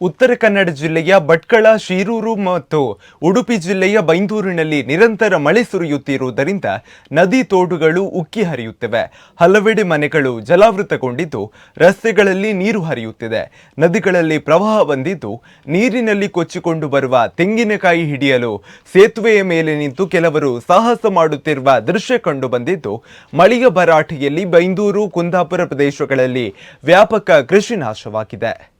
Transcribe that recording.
ಉತ್ತರ ಕನ್ನಡ ಜಿಲ್ಲೆಯ ಭಟ್ಕಳ, ಶಿರೂರು ಮತ್ತು ಉಡುಪಿ ಜಿಲ್ಲೆಯ ಬೈಂದೂರಿನಲ್ಲಿ ನಿರಂತರ ಮಳೆ ಸುರಿಯುತ್ತಿರುವುದರಿಂದ ನದಿ ತೋಡುಗಳು ಉಕ್ಕಿ ಹರಿಯುತ್ತಿವೆ. ಹಲವೆಡೆ ಮನೆಗಳು ಜಲಾವೃತಗೊಂಡಿದ್ದು, ರಸ್ತೆಗಳಲ್ಲಿ ನೀರು ಹರಿಯುತ್ತಿದೆ. ನದಿಗಳಲ್ಲಿ ಪ್ರವಾಹ ಬಂದಿದ್ದು, ನೀರಿನಲ್ಲಿ ಕೊಚ್ಚಿಕೊಂಡು ಬರುವ ತೆಂಗಿನಕಾಯಿ ಹಿಡಿಯಲು ಸೇತುವೆಯ ಮೇಲೆ ನಿಂತು ಕೆಲವರು ಸಾಹಸ ಮಾಡುತ್ತಿರುವ ದೃಶ್ಯ ಕಂಡು ಬಂದಿದ್ದು, ಮಳೆಯ ಭರಾಟೆಯಲ್ಲಿ ಬೈಂದೂರು, ಕುಂದಾಪುರ ಪ್ರದೇಶಗಳಲ್ಲಿ ವ್ಯಾಪಕ ಕೃಷಿ ನಾಶವಾಗಿದೆ.